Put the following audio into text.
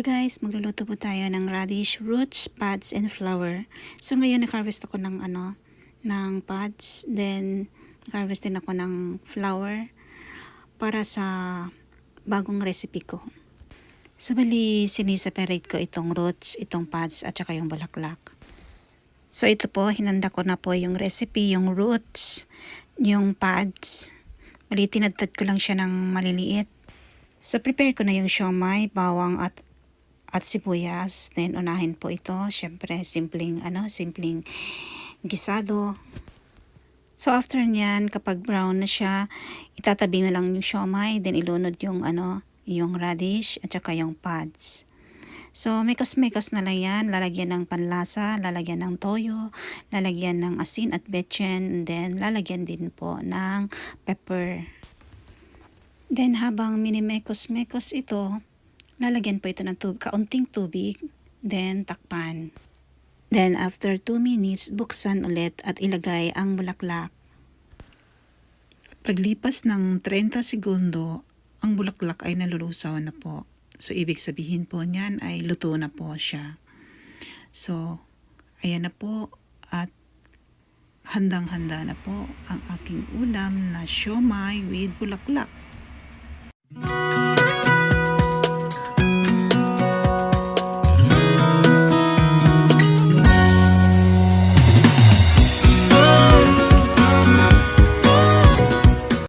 guys, magluluto po tayo ng radish roots, pods, and flower. So ngayon nag-harvest ako ng ano, ng pods, then nag-harvest din ako ng flower para sa bagong recipe ko. So bali, siniseparate ko itong roots, itong pods, at saka yung bulaklak. So ito po, hinanda ko na po yung recipe, yung roots, yung pods. Bali, tinadtad ko lang siya ng maliliit. So prepare ko na yung siomay, bawang at at sibuyas. Then unahin po ito, syempre simpleng ano, simpleng gisado. So after niyan, kapag brown na siya, itatabi mo lang yung siomay, then ilunod yung ano, yung radish at saka yung pads. So, mekos-mekos na lang yan. Lalagyan ng panlasa, lalagyan ng toyo, lalagyan ng asin at betchen, and then lalagyan din po ng pepper. Then habang minimekos-mekos ito, lalagyan po ito ng tub kaunting tubig, then takpan. Then after 2 minutes, buksan ulit at ilagay ang bulaklak. Paglipas ng 30 segundo, ang bulaklak ay nalulusaw na po. So, ibig sabihin po niyan ay luto na po siya. So, ayan na po at handang-handa na po ang aking ulam na siomay with bulaklak.